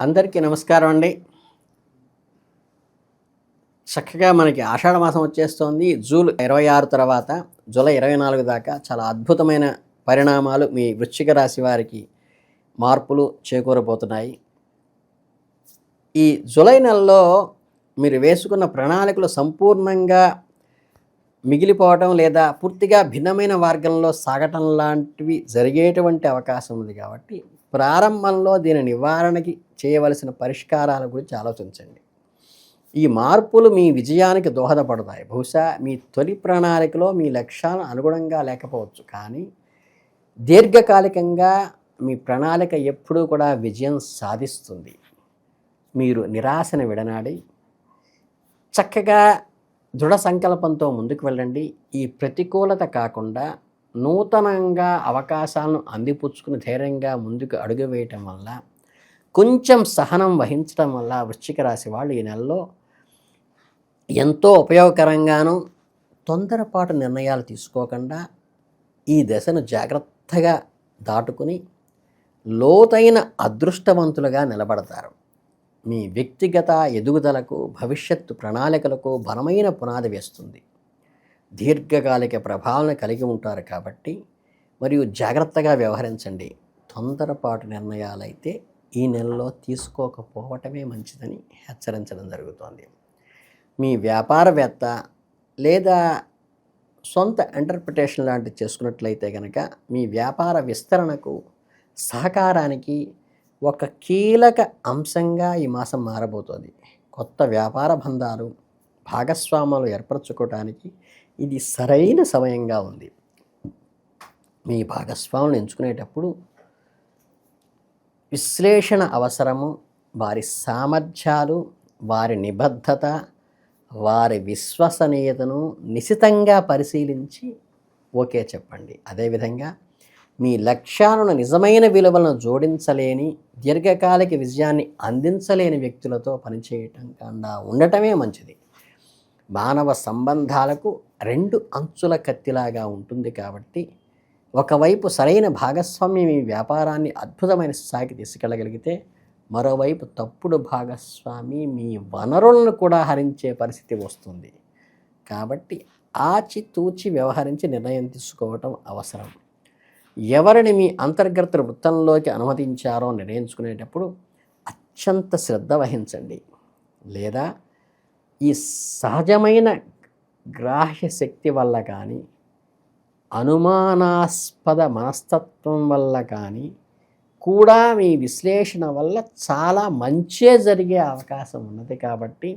అందరికీ నమస్కారం అండి. చక్కగా మనకి ఆషాఢ మాసం వచ్చేస్తోంది. జూన్ ఇరవై ఆరు తర్వాత జూలై ఇరవై నాలుగు దాకా చాలా అద్భుతమైన పరిణామాలు మీ వృశ్చిక రాశి వారికి మార్పులు చేకూరబోతున్నాయి. ఈ జూలై నెలలో మీరు వేసుకున్న ప్రణాళికలు సంపూర్ణంగా మిగిలిపోవటం లేదా పూర్తిగా భిన్నమైన మార్గంలో సాగటం లాంటివి జరిగేటువంటి అవకాశం ఉంది కాబట్టి ప్రారంభంలో దీని నివారణకి చేయవలసిన పరిష్కారాల గురించి ఆలోచించండి. ఈ మార్పులు మీ విజయానికి దోహదపడతాయి. బహుశా మీ తొలి ప్రణాళికలో మీ లక్ష్యాలను అనుగుణంగా లేకపోవచ్చు. కానీ దీర్ఘకాలికంగా మీ ప్రణాళిక ఎప్పుడూ కూడా విజయం సాధిస్తుంది. మీరు నిరాశను విడనాడి చక్కగా దృఢ సంకల్పంతో ముందుకు వెళ్ళండి. ఈ ప్రతికూలత కాకుండా నూతనంగా అవకాశాలను అందిపుచ్చుకుని ధైర్యంగా ముందుకు అడుగు వేయటం వల్ల కొంచెం సహనం వహించడం వల్ల వృశ్చిక రాశి వాళ్ళు ఈ నెలలో ఎంతో ఉపయోగకరంగాను తొందరపాటు నిర్ణయాలు తీసుకోకుండా ఈ దశను జాగ్రత్తగా దాటుకుని లోతైన అదృష్టవంతులుగా నిలబడతారు. మీ వ్యక్తిగత ఎదుగుదలకు భవిష్యత్తు ప్రణాళికలకు బలమైన పునాది వేస్తుంది. దీర్ఘకాలిక ప్రభావాలను కలిగి ఉంటారు కాబట్టి మరియు జాగ్రత్తగా వ్యవహరించండి. తొందరపాటు నిర్ణయాలైతే ఈ నెలలో తీసుకోకపోవటమే మంచిదని హెచ్చరించడం జరుగుతోంది. మీ వ్యాపారవేత్త లేదా సొంత ఇంటర్ప్రిటేషన్ లాంటివి చేసుకున్నట్లయితే కనుక మీ వ్యాపార విస్తరణకు సహకారానికి ఒక కీలక అంశంగా ఈ మాసం మారబోతోంది. కొత్త వ్యాపార బంధాలు భాగస్వాములు ఏర్పరచుకోవడానికి ఇది సరైన సమయంగా ఉంది. మీ భాగస్వాములను ఎంచుకునేటప్పుడు విశ్లేషణ అవసరము వారి సామర్థ్యాలు వారి నిబద్ధత వారి విశ్వసనీయతను నిశితంగా పరిశీలించి ఓకే చెప్పండి. అదేవిధంగా మీ లక్ష్యాలను నిజమైన విలువలను జోడించలేని దీర్ఘకాలిక విజయాన్ని అందించలేని వ్యక్తులతో పనిచేయటం కన్నా ఉండటమే మంచిది. మానవ సంబంధాలకు రెండు అంచుల కత్తిలాగా ఉంటుంది కాబట్టి ఒకవైపు సరైన భాగస్వామ్యం మీ వ్యాపారాన్ని అద్భుతమైన స్థాయికి తీసుకెళ్ళగలిగితే మరోవైపు తప్పుడు భాగస్వామి మీ వనరులను కూడా హరించే పరిస్థితి వస్తుంది. కాబట్టి ఆచితూచి వ్యవహరించి నిర్ణయం తీసుకోవటం అవసరం. ఎవరిని మీ అంతర్గత వృత్తంలోకి అనుమతించారో నిర్ణయించుకునేటప్పుడు అత్యంత శ్రద్ధ వహించండి. లేదా ఈ సహజమైన గ్రాహ్య శక్తి వల్ల కానీ అనుమానాస్పద మనస్తత్వం వల్ల కానీ కూడా మీ విశ్లేషణ వల్ల చాలా మంచే జరిగే అవకాశం ఉన్నది కాబట్టి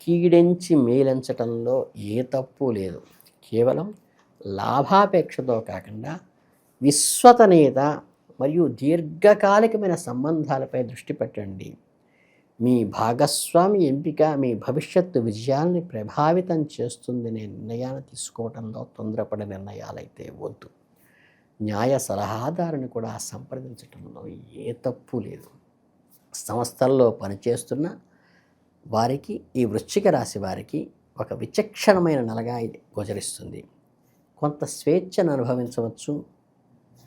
కీడించి మేలించటంలో ఏ తప్పు లేదు. కేవలం లాభాపేక్షతో కాకుండా విశ్వతనేత మరియు దీర్ఘకాలికమైన సంబంధాలపై దృష్టి పెట్టండి. మీ భాగస్వామి ఎంపిక మీ భవిష్యత్తు విజయాల్ని ప్రభావితం చేస్తుందనే నిర్ణయాన్ని తీసుకోవడంలో తొందరపడే నిర్ణయాలైతే వద్దు. న్యాయ సలహాదారుని కూడా సంప్రదించడంలో ఏ తప్పు లేదు. సంస్థల్లో పనిచేస్తున్న వారికి ఈ వృశ్చిక రాశి వారికి ఒక విచక్షణమైన నెలగా ఇది గోచరిస్తుంది. కొంత స్వేచ్ఛను అనుభవించవచ్చు.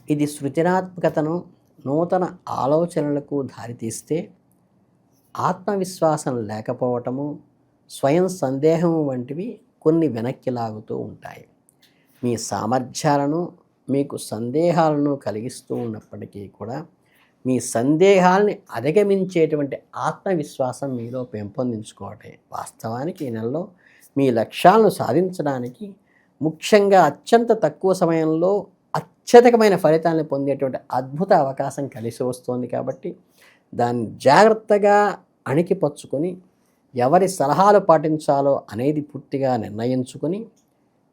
ఇది సృజనాత్మకతను నూతన ఆలోచనలకు దారితీస్తే ఆత్మవిశ్వాసం లేకపోవటము స్వయం సందేహం వంటివి కొన్ని వెనక్కి లాగుతూ ఉంటాయి. మీ సామర్థ్యాలను మీకు సందేహాలను కలిగిస్తూ ఉన్నప్పటికీ కూడా మీ సందేహాల్ని అధిగమించేటువంటి ఆత్మవిశ్వాసం మీలో పెంపొందించుకోవటం వాస్తవానికి ఈ నెలలో మీ లక్ష్యాలను సాధించడానికి ముఖ్యంగా అత్యంత తక్కువ సమయంలో అత్యధికమైన ఫలితాలను పొందేటువంటి అద్భుత అవకాశం కలిసి వస్తుంది కాబట్టి దాన్ని జాగ్రత్తగా అణికిపచ్చుకొని ఎవరి సలహాలు పాటించాలో అనేది పూర్తిగా నిర్ణయించుకొని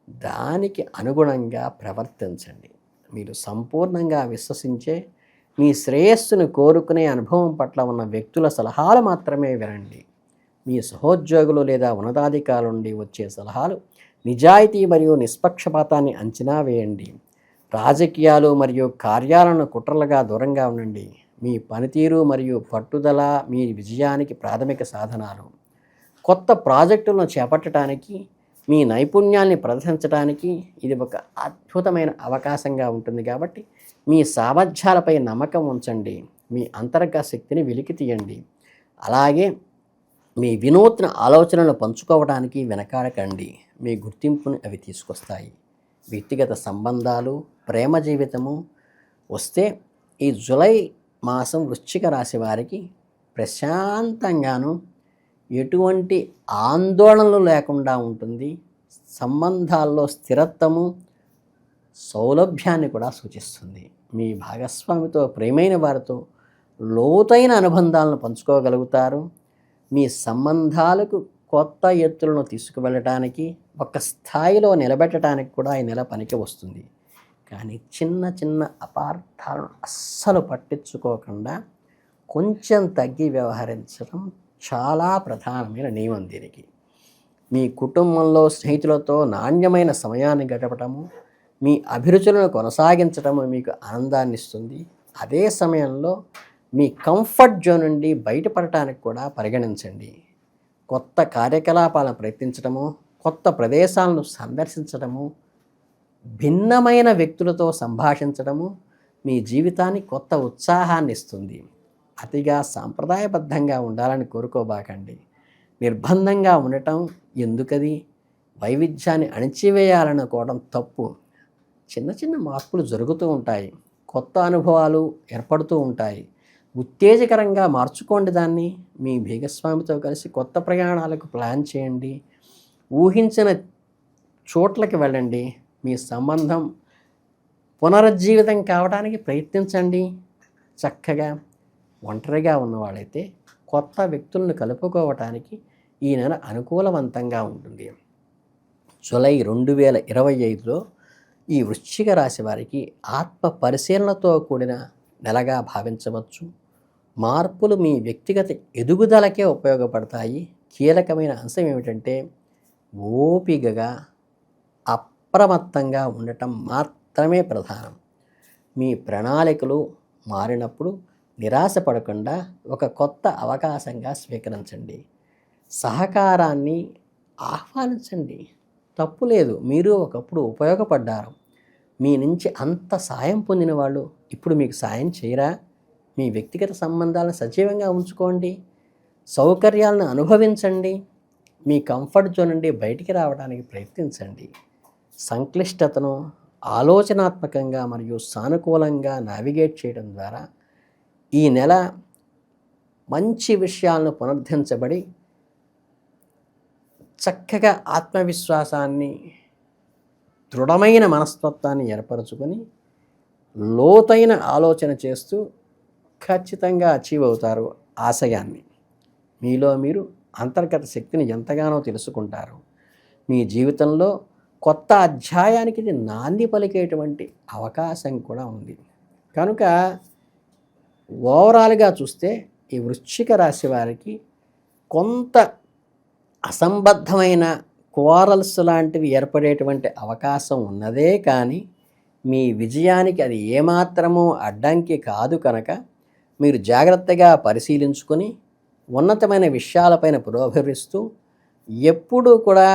దానికి అనుగుణంగా ప్రవర్తించండి. మీరు సంపూర్ణంగా విశ్వసించే మీ శ్రేయస్సును కోరుకునే అనుభవం పట్ల ఉన్న వ్యక్తుల సలహాలు మాత్రమే వినండి. మీ సహోద్యోగులు లేదా ఉన్నతాధికారుల నుండి వచ్చే సలహాలు నిజాయితీ మరియు నిష్పక్షపాతాన్ని అంచనా వేయండి. రాజకీయాలు మరియు కార్యాలను కుట్రలుగా దూరంగా ఉండండి. మీ పనితీరు మరియు పట్టుదల మీ విజయానికి ప్రాథమిక సాధనాలు. కొత్త ప్రాజెక్టులను చేపట్టడానికి మీ నైపుణ్యాన్ని ప్రదర్శించడానికి ఇది ఒక అద్భుతమైన అవకాశంగా ఉంటుంది కాబట్టి మీ సామర్థ్యాలపై నమ్మకం ఉంచండి. మీ అంతర్గత శక్తిని వెలికి తీయండి. అలాగే మీ వినూత్న ఆలోచనలు పంచుకోవడానికి వెనకాడకండి. మీ గుర్తింపుని అవి తీసుకొస్తాయి. వ్యక్తిగత సంబంధాలు ప్రేమ జీవితము వస్తే ఈ జులై మాసం వృశ్చిక రాశి వారికి ప్రశాంతంగాను ఎటువంటి ఆందోళనలు లేకుండా ఉంటుంది. సంబంధాల్లో స్థిరత్వము సౌలభ్యాన్ని కూడా సూచిస్తుంది. మీ భాగస్వామితో ప్రేమైన వారితో లోతైన అనుబంధాలను పంచుకోగలుగుతారు. మీ సంబంధాలకు కొత్త ఎత్తులను తీసుకువెళ్ళటానికి ఒక స్థాయిలో నిలబెట్టడానికి కూడా ఈ నెల పనికి వస్తుంది. కానీ చిన్న చిన్న అపార్థాలను అస్సలు పట్టించుకోకుండా కొంచెం తగ్గి వ్యవహరించడం చాలా ప్రధానమైన నియమం దీనికి. మీ కుటుంబంలో స్నేహితులతో నాణ్యమైన సమయాన్ని గడపటము మీ అభిరుచులను కొనసాగించటము మీకు ఆనందాన్ని ఇస్తుంది. అదే సమయంలో మీ కంఫర్ట్ జోన్ నుండి బయటపడటానికి కూడా పరిగణించండి. కొత్త కార్యకలాపాలను ప్రయత్నించడము కొత్త ప్రదేశాలను సందర్శించడము భిన్నమైన వ్యక్తులతో సంభాషించడము మీ జీవితాన్ని కొత్త ఉత్సాహాన్ని ఇస్తుంది. అతిగా సాంప్రదాయబద్ధంగా ఉండాలని కోరుకోబాకండి. నిర్బంధంగా ఉండటం ఎందుకది? వైవిధ్యాన్ని అణిచివేయాలనుకోవడం తప్పు. చిన్న చిన్న మార్పులు జరుగుతూ ఉంటాయి. కొత్త అనుభవాలు ఏర్పడుతూ ఉంటాయి. ఉత్తేజకరంగా మార్చుకోండి దాన్ని. మీ భీగస్వామితో కలిసి కొత్త ప్రయాణాలకు ప్లాన్ చేయండి. ఊహించిన చోట్లకి వెళ్ళండి. మీ సంబంధం పునరుజ్జీవితం కావడానికి ప్రయత్నించండి. చక్కగా ఒంటరిగా ఉన్నవాళ్ళైతే కొత్త వ్యక్తులను కలుపుకోవటానికి ఈ నెల అనుకూలవంతంగా ఉంటుంది. జూలై రెండు వేల ఇరవై ఐదులో ఈ వృశ్చిక రాశి వారికి ఆత్మ పరిశీలనతో కూడిన నెలగా భావించవచ్చు. మార్పులు మీ వ్యక్తిగత ఎదుగుదలకే ఉపయోగపడతాయి. కీలకమైన అంశం ఏమిటంటే ఓపికగా అప్రమత్తంగా ఉండటం మాత్రమే ప్రధానం. మీ ప్రణాళికలు మారినప్పుడు నిరాశపడకుండా ఒక కొత్త అవకాశంగా స్వీకరించండి. సహకారాన్ని ఆహ్వానించండి. తప్పు లేదు. మీరు ఒకప్పుడు ఉపయోగపడ్డారు. మీ నుంచి అంత సాయం పొందిన వాళ్ళు ఇప్పుడు మీకు సాయం చేయరా? మీ వ్యక్తిగత సంబంధాలను సజీవంగా ఉంచుకోండి. సౌకర్యాలను అనుభవించండి. మీ కంఫర్ట్ జోన్ నుండి బయటికి రావడానికి ప్రయత్నించండి. సంక్లిష్టతను ఆలోచనాత్మకంగా మరియు సానుకూలంగా నావిగేట్ చేయడం ద్వారా ఈ నెల మంచి విషయాలను పునరుద్ధరించబడి చక్కగా ఆత్మవిశ్వాసాన్ని దృఢమైన మనస్తత్వాన్ని ఏర్పరచుకొని లోతైన ఆలోచన చేస్తూ ఖచ్చితంగా అచీవ్ అవుతారు ఆశయాన్ని. మీలో మీరు అంతర్గత శక్తిని ఎంతగానో తెలుసుకుంటారు. మీ జీవితంలో కొత్త అధ్యాయానికి ఇది నాంది పలికేటువంటి అవకాశం కూడా ఉంది. కనుక ఓవరాల్గా చూస్తే ఈ వృశ్చిక రాశి వారికి కొంత అసంబద్ధమైన క్వారల్స్ లాంటివి ఏర్పడేటువంటి అవకాశం ఉన్నదే కానీ మీ విజయానికి అది ఏమాత్రమూ అడ్డంకి కాదు కనుక మీరు జాగ్రత్తగా పరిశీలించుకొని ఉన్నతమైన విషయాలపైన పురోభరిస్తూ ఎప్పుడూ కూడా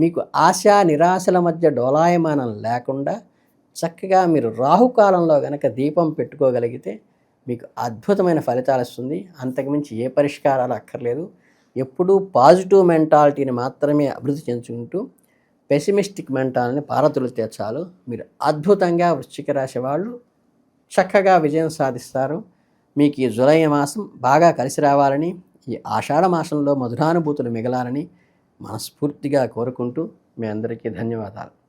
మీకు ఆశా నిరాశల మధ్య డోలాయమానం లేకుండా చక్కగా మీరు రాహుకాలంలో కనుక దీపం పెట్టుకోగలిగితే మీకు అద్భుతమైన ఫలితాలు వస్తుంది. అంతకుమించి ఏ పరిష్కారాలు అక్కర్లేదు. ఎప్పుడూ పాజిటివ్ మెంటాలిటీని మాత్రమే అభివృద్ధి చెందుకుంటూ పెసిమిస్టిక్ మెంటాలని పారతులు చాలు. మీరు అద్భుతంగా వృశ్చిక రాశి వాళ్ళు చక్కగా విజయం సాధిస్తారు. మీకు ఈ జులై మాసం బాగా కలిసి రావాలని ఈ ఆషాఢ మాసంలో మధురానుభూతులు మిగలాలని మనస్ఫూర్తిగా కోరుకుంటూ మీ అందరికీ ధన్యవాదాలు.